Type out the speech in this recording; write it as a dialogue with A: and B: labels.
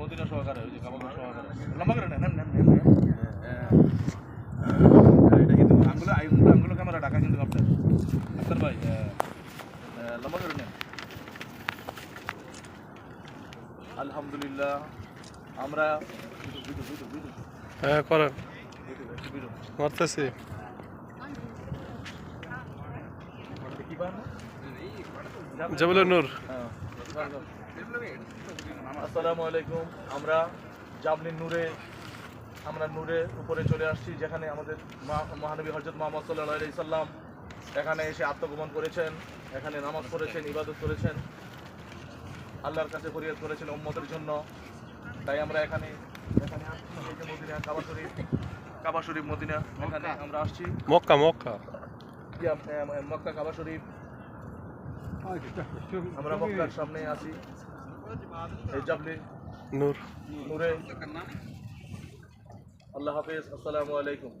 A: Medina সহকারে ওই যে কাবাগর সহকারে লম্বা করে নেন নেন নেন নেন, নেন। এটা কিন্তু আঙ্গুলে আঙ্গুলে আঙ্গুলে ক্যামেরা ঢাকা কিন্তু আপনার আফতার ভাই লম্বা করে নেন আলহামদুলিল্লাহ আমরা
B: হ্যাঁ করেন
A: একটু বিদু।
B: করতেছি
A: কি পান
B: জবুল নূর।
A: আসসালামু আলাইকুম আমরা জাবলিন নূরে আমরা নূরে উপরে চলে আসছি যেখানে আমাদের মহানবী হজরত মোহাম্মদ সাল্লাহ সাল্লাম এখানে এসে আত্মগোপন করেছেন এখানে নামাজ পড়েছেন ইবাদত করেছেন আল্লাহর কাছে ফরিয়াদ করেছেন উম্মতের জন্য তাই আমরা এখানে এখানে আসছি মদিনা কাবা শরীফ কাবা শরীফ মদিনা এখানে আমরা আসছি
B: মক্কা মক্কা
A: মক্কা কাবা শরীফ আমরা মক্কার সামনে আছি। এই জাবলি
B: নূর।
A: নূরে। আল্লাহ হাফেজ আসসালামু আলাইকুম।